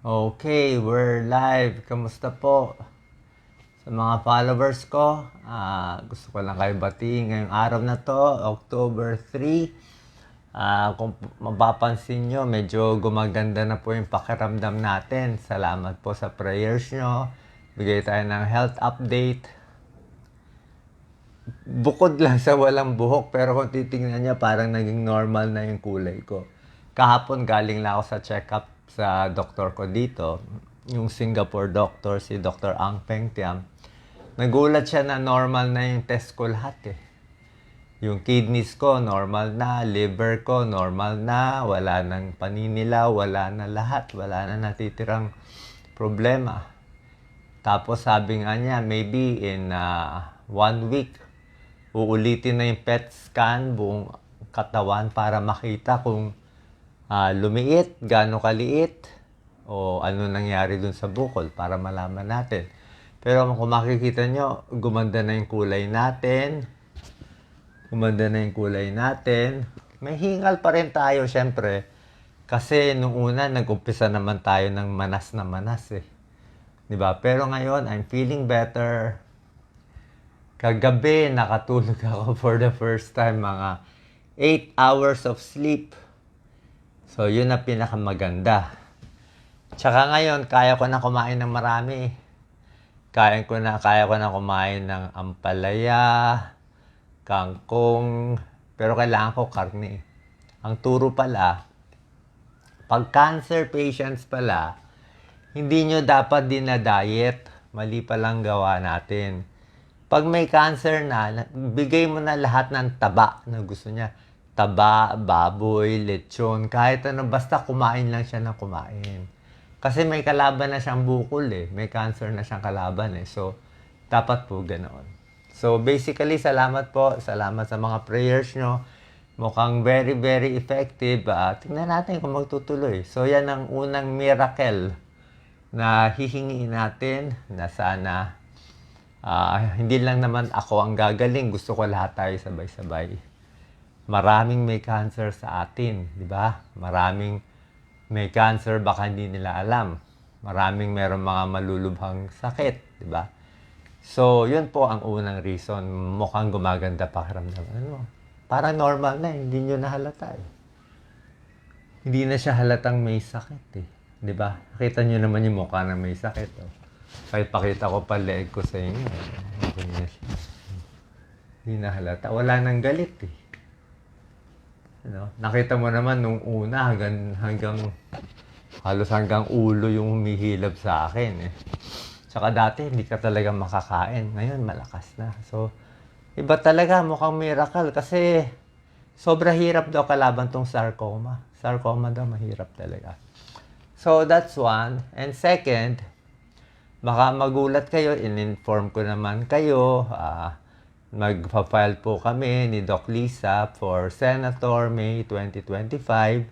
Okay, we're live. Kamusta po? Sa mga followers ko, ah, gusto ko lang kayo batiin ngayong araw na to, October 3. Ah, kung mapapansin nyo, medyo gumaganda na po yung pakiramdam natin. Salamat po sa prayers nyo. Bigay tayo ng health update. Bukod lang sa walang buhok, pero kung titingnan niya, parang naging normal na yung kulay ko. Kahapon galing lang ako sa check-up sa doktor ko dito, yung Singapore doctor, si Dr. Ang Peng Tiam. Nagulat siya na normal na yung test ko lahat eh. Yung kidneys ko, normal na. Liver ko, normal na. Wala nang paninilaw, wala na lahat. Wala na natitirang problema. Tapos sabi nga niya, maybe in uh, one week, uulitin na yung PET scan buong katawan para makita kung ah, lumiit, gaano kaliit, o ano nangyari dun sa bukol para malaman natin. Pero kung makikita nyo, gumanda na yung kulay natin. Gumanda na yung kulay natin. May hingal pa rin tayo, syempre. Kasi nung una, nag-umpisa naman tayo ng manas na manas eh. ba? Pero ngayon, I'm feeling better. Kagabi, nakatulog ako for the first time, mga 8 hours of sleep. So, yun na pinakamaganda. Tsaka ngayon, kaya ko na kumain ng marami. Kaya ko na, kaya ko na kumain ng ampalaya, kangkong, pero kailangan ko karne. Ang turo pala, pag cancer patients pala, hindi nyo dapat din na diet. Mali palang gawa natin. Pag may cancer na- bigay mo na lahat ng taba na gusto niya. Taba, baboy, lechon, kahit ano, basta kumain lang siya ng kumain. Kasi may kalaban na siyang bukol eh. May cancer na siyang kalaban eh. So, dapat po ganoon. So, basically, salamat po. Salamat sa mga prayers nyo. Mukhang very, very effective. Ah, tingnan natin kung magtutuloy. So, yan ang unang miracle na hihingi natin na sana ah, hindi lang naman ako ang gagaling. Gusto ko lahat tayo sabay-sabay. Maraming may cancer sa atin, di ba? Maraming may cancer baka hindi nila alam. Maraming meron mga malulubhang sakit, di ba? So, yun po ang unang reason. Mukhang gumaganda pakiramdam. Ano? Parang normal na, hindi nyo nahalata eh. Hindi na siya halatang may sakit eh. Di ba? Nakita nyo naman yung mukha na may sakit. Oh. Kahit pakita ko pa leeg ko sa inyo. eh. Hindi na halata. Wala nang galit eh. Ano? Nakita mo naman nung una hanggang, hanggang halos hanggang ulo yung humihilab sa akin eh. Tsaka dati hindi ka talaga makakain. Ngayon malakas na. So, iba talaga mukhang miracle kasi sobra hirap daw kalaban tong sarcoma. Sarcoma daw mahirap talaga. So, that's one. And second, baka magulat kayo, in-inform ko naman kayo, ah, magpa-file po kami ni Doc Lisa for Senator May 2025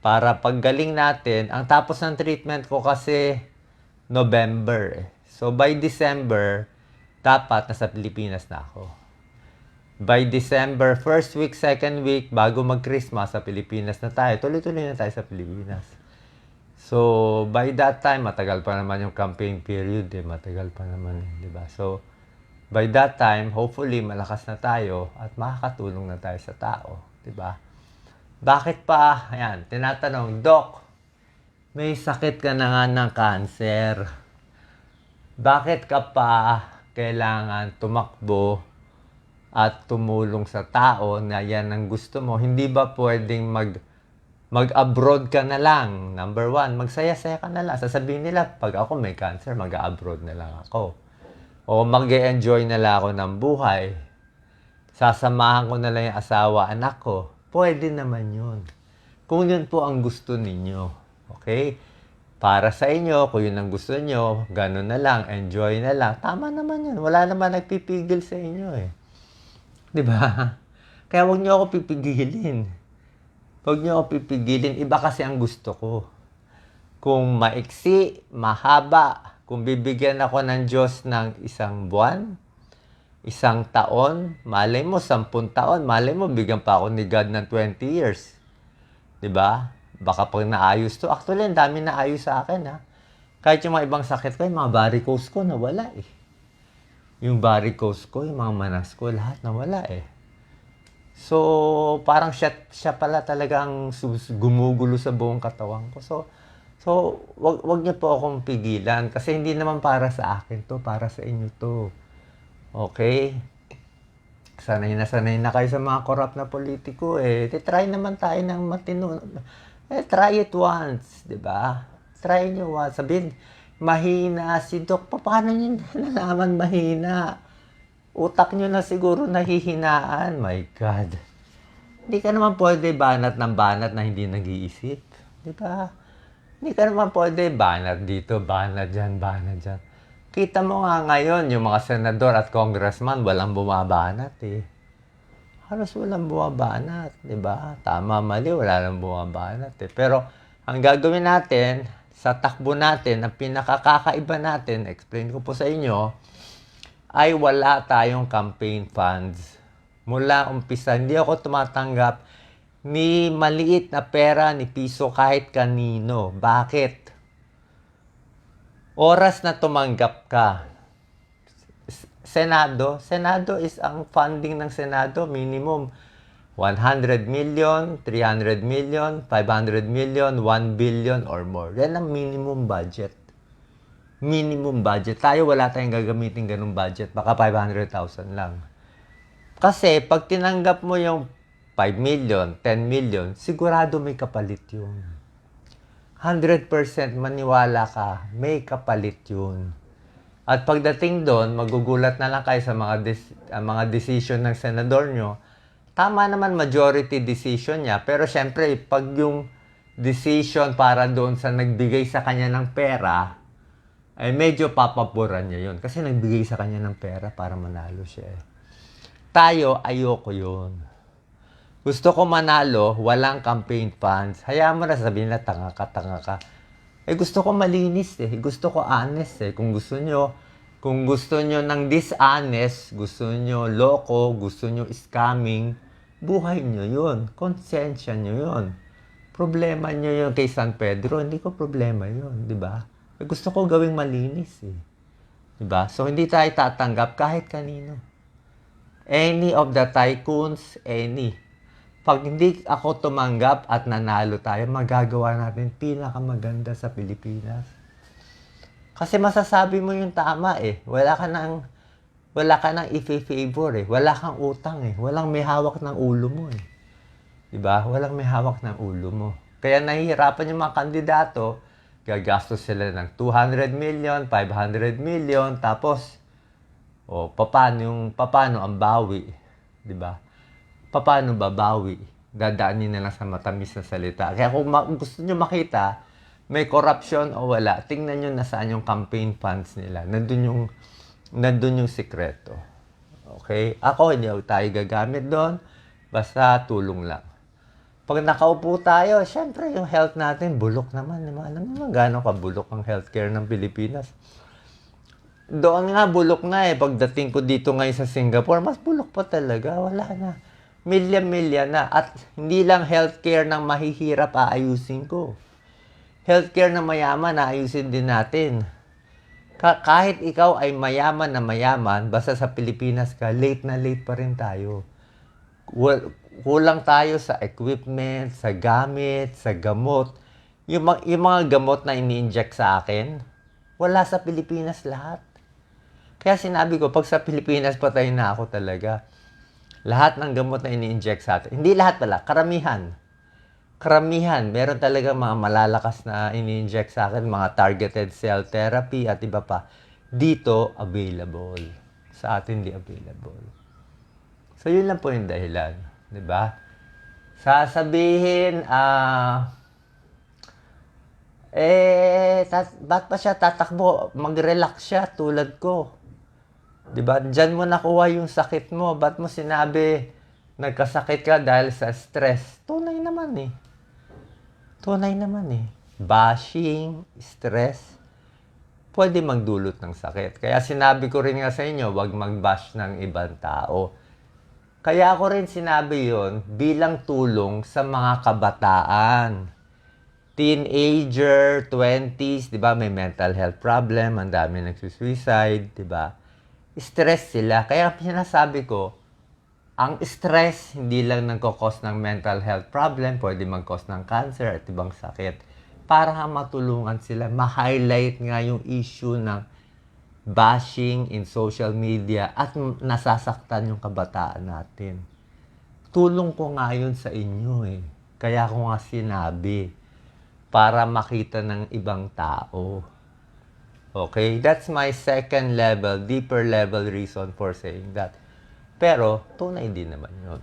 para paggaling natin, ang tapos ng treatment ko kasi November. eh. So, by December, dapat nasa Pilipinas na ako. By December, first week, second week, bago mag-Christmas sa Pilipinas na tayo. Tuloy-tuloy na tayo sa Pilipinas. So, by that time, matagal pa naman yung campaign period eh. Matagal pa naman, eh, di ba? So, by that time, hopefully, malakas na tayo at makakatulong na tayo sa tao, ba? Bakit pa, ayan, tinatanong, Doc, may sakit ka na nga ng cancer. Bakit ka pa kailangan tumakbo at tumulong sa tao na yan ang gusto mo? Hindi ba pwedeng mag mag-abroad ka na lang. Number one, magsaya-saya ka na lang. Sasabihin nila, pag ako may cancer, mag-abroad na lang ako. O mag enjoy na lang ako ng buhay. Sasamahan ko na lang yung asawa, anak ko. Pwede naman yun. Kung yun po ang gusto ninyo. Okay? Para sa inyo, kung yun ang gusto nyo, ganun na lang, enjoy na lang. Tama naman yun. Wala naman nagpipigil sa inyo eh. Di ba? Kaya huwag nyo ako pipigilin. Huwag niyo ako pipigilin. Iba kasi ang gusto ko. Kung maiksi, mahaba, kung bibigyan ako ng Diyos ng isang buwan, isang taon, malay mo, sampun taon, malay mo, bigyan pa ako ni God ng 20 years. ba? Baka pag naayos to, actually, ang dami naayos sa akin, ha. Kahit yung mga ibang sakit ko, yung mga varicose ko, nawala eh. Yung varicose ko, yung mga manas ko, lahat nawala eh. So, parang siya, siya pala talagang gumugulo sa buong katawan ko. So, so wag, wag niyo po akong pigilan kasi hindi naman para sa akin to, para sa inyo to. Okay? Sanay na sanay na kayo sa mga corrupt na politiko eh. Try naman tayo ng matino. Eh, try it once, di ba? Try nyo once. Sabihin, mahina si Doc. Pa- Paano nyo nalaman mahina? Utak nyo na siguro nahihinaan. My God. Hindi ka naman pwede banat ng banat na hindi nag-iisip. Di ba? Hindi ka naman pwede banat dito, banat dyan, banat dyan. Kita mo nga ngayon, yung mga senador at congressman, walang bumabanat eh. Halos walang bumabanat, di ba? Tama, mali, wala lang bumabanat eh. Pero, ang gagawin natin, sa takbo natin, ang pinakakakaiba natin, explain ko po sa inyo, ay wala tayong campaign funds. Mula umpisa, hindi ako tumatanggap ni maliit na pera ni piso kahit kanino. Bakit? Oras na tumanggap ka. Senado, Senado is ang funding ng Senado minimum 100 million, 300 million, 500 million, 1 billion or more. Yan ang minimum budget minimum budget. Tayo wala tayong gagamitin ganung budget. Baka 500,000 lang. Kasi pag tinanggap mo yung 5 million, 10 million, sigurado may kapalit yun. 100% maniwala ka, may kapalit yun. At pagdating doon, magugulat na lang kayo sa mga des- mga decision ng senador nyo. Tama naman majority decision niya, pero syempre, pag yung decision para doon sa nagbigay sa kanya ng pera, ay medyo papaboran niya yun. Kasi nagbigay sa kanya ng pera para manalo siya. eh. Tayo, ayoko yun. Gusto ko manalo, walang campaign funds. Hayaan mo na sabihin na tanga ka, tanga ka. Eh gusto ko malinis eh. Gusto ko honest eh. Kung gusto nyo, kung gusto nyo ng dishonest, gusto nyo loko, gusto nyo scamming, buhay nyo yun. Konsensya nyo yun. Problema nyo yun kay San Pedro, hindi ko problema yun, di ba? Eh, gusto ko gawing malinis eh. Di ba? So hindi tayo tatanggap kahit kanino. Any of the tycoons, any. Pag hindi ako tumanggap at nanalo tayo, magagawa natin pinakamaganda sa Pilipinas. Kasi masasabi mo yung tama eh. Wala ka nang wala ka nang i-favor eh. Wala kang utang eh. Walang may hawak ng ulo mo eh. 'Di ba? Walang may hawak ng ulo mo. Kaya nahihirapan yung mga kandidato, gagastos sila ng 200 million, 500 million, tapos o paano yung paano ang bawi, 'di ba? Paano babawi? Dadaanin na lang sa matamis na salita. Kaya kung ma- gusto nyo makita, may corruption o wala, tingnan nyo nasaan yung campaign funds nila. Nandun yung, nandun yung sikreto. Okay? Ako, hindi ako tayo gagamit doon. Basta tulong lang. Pag nakaupo tayo, syempre yung health natin, bulok naman. Alam mo gano'ng kabulok ang healthcare ng Pilipinas. Doon nga, bulok na eh. Pagdating ko dito ngayon sa Singapore, mas bulok pa talaga. Wala na. Milya-milya na. At hindi lang healthcare ng mahihirap aayusin ko. Healthcare ng mayaman, aayusin din natin. Ka- kahit ikaw ay mayaman na mayaman, basta sa Pilipinas ka, late na late pa rin tayo. Well, kulang tayo sa equipment, sa gamit, sa gamot. Yung, yung mga gamot na ini-inject sa akin, wala sa Pilipinas lahat. Kaya sinabi ko, pag sa Pilipinas patay na ako talaga. Lahat ng gamot na ini-inject sa atin. Hindi lahat pala, karamihan. Karamihan. Meron talaga mga malalakas na ini-inject sa akin, mga targeted cell therapy at iba pa. Dito, available. Sa atin, di available. So, yun lang po yung dahilan. Ba? Sasabihin, ah, eh, tat, ba't pa siya tatakbo? Mag-relax siya tulad ko. Di ba? Diyan mo nakuha yung sakit mo. Ba't mo sinabi nagkasakit ka dahil sa stress? Tunay naman eh. Tunay naman eh. Bashing, stress, pwede magdulot ng sakit. Kaya sinabi ko rin nga sa inyo, wag mag-bash ng ibang tao. Kaya ako rin sinabi yon bilang tulong sa mga kabataan. teenager, 20s, 'di ba, may mental health problem, ang dami nagsusuicide, 'di ba? Stress sila. Kaya sinasabi ko, ang stress hindi lang nagkakos ng mental health problem, pwede mag-cause ng cancer at ibang sakit. Para nga matulungan sila, ma-highlight nga yung issue ng bashing in social media at nasasaktan yung kabataan natin. Tulong ko nga yun sa inyo eh. Kaya ko nga sinabi para makita ng ibang tao. Okay? That's my second level, deeper level reason for saying that. Pero, tunay din naman yun.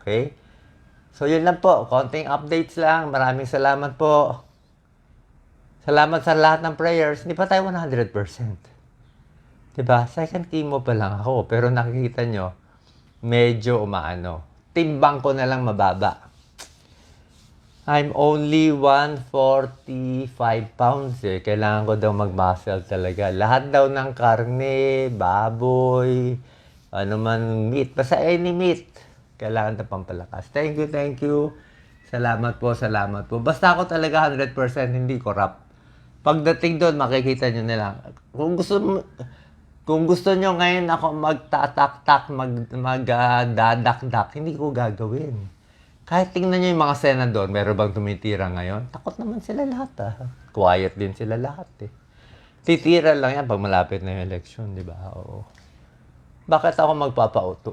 Okay? So, yun lang po. Konting updates lang. Maraming salamat po. Salamat sa lahat ng prayers. Hindi pa tayo 100%. Diba? Second chemo pa lang ako. Pero nakikita nyo, medyo umaano. Timbang ko na lang mababa. I'm only 145 pounds eh. Kailangan ko daw mag-muscle talaga. Lahat daw ng karne, baboy, ano man meat, basta any meat. Kailangan na pampalakas. Thank you, thank you. Salamat po, salamat po. Basta ako talaga 100% hindi corrupt. Pagdating doon, makikita nyo nila. Kung gusto kung gusto nyo ngayon ako magtatak-tak, mag, magdadakdak, hindi ko gagawin. Kahit tingnan nyo yung mga senador, meron bang tumitira ngayon? Takot naman sila lahat ah. Quiet din sila lahat eh. Titira lang yan pag malapit na yung election, di ba? Oo. Bakit ako magpapauto?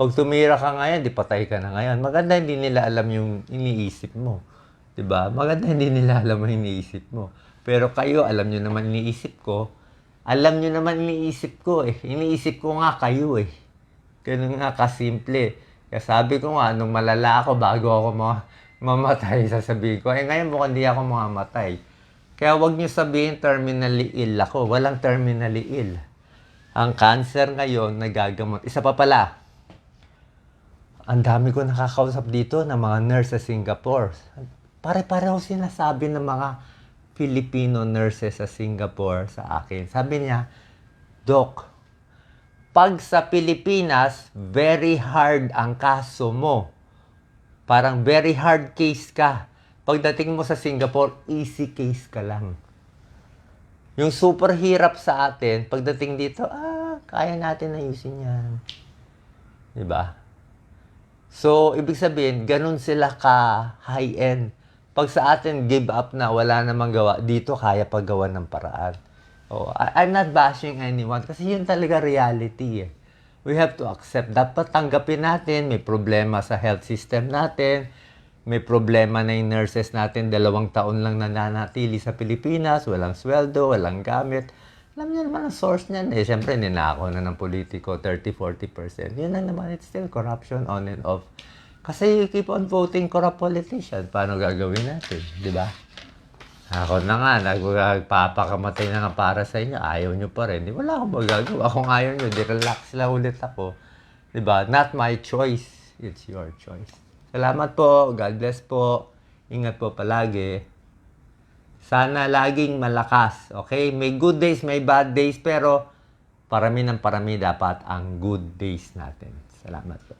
Pag tumira ka ngayon, di patay ka na ngayon. Maganda hindi nila alam yung iniisip mo. 'Di ba? Maganda hindi nila alam yung iniisip mo. Pero kayo, alam nyo naman iniisip ko. Alam nyo naman iniisip ko eh. Iniisip ko nga kayo eh. Ganun nga kasimple. Kaya sabi ko nga, nung malala ako bago ako ma- mamatay, sasabihin ko, eh ngayon mukhang hindi ako mamamatay. Kaya wag nyo sabihin terminally ill ako. Walang terminally ill. Ang cancer ngayon, nagagamot. Isa pa pala, ang dami ko nakakausap dito ng mga nurse sa Singapore. Pare-pareho sinasabi ng mga Filipino nurses sa Singapore sa akin. Sabi niya, Doc, pag sa Pilipinas, very hard ang kaso mo. Parang very hard case ka. Pagdating mo sa Singapore, easy case ka lang. Yung super hirap sa atin, pagdating dito, ah, kaya natin ayusin yan. Diba? So, ibig sabihin, ganun sila ka high-end. Pag sa atin, give up na, wala namang gawa. Dito, kaya paggawa ng paraan. Oh, I'm not bashing anyone kasi yun talaga reality eh. We have to accept. Dapat tanggapin natin, may problema sa health system natin, may problema na yung nurses natin, dalawang taon lang nananatili sa Pilipinas, walang sweldo, walang gamit. Alam niyo naman ang source niyan eh. Siyempre, ninako na ng politiko, 30-40%. Yun lang naman, it's still corruption on and off. Kasi you keep on voting corrupt politician. Paano gagawin natin? Di ba? Ako na nga, nagpapakamatay na nga para sa inyo. Ayaw nyo pa rin. Di wala akong magagawa. Kung ayaw nyo, di relax lang ulit ako. Di ba? Not my choice. It's your choice. Salamat po. God bless po. Ingat po palagi. Sana laging malakas. Okay? May good days, may bad days. Pero parami ng parami dapat ang good days natin. Salamat po.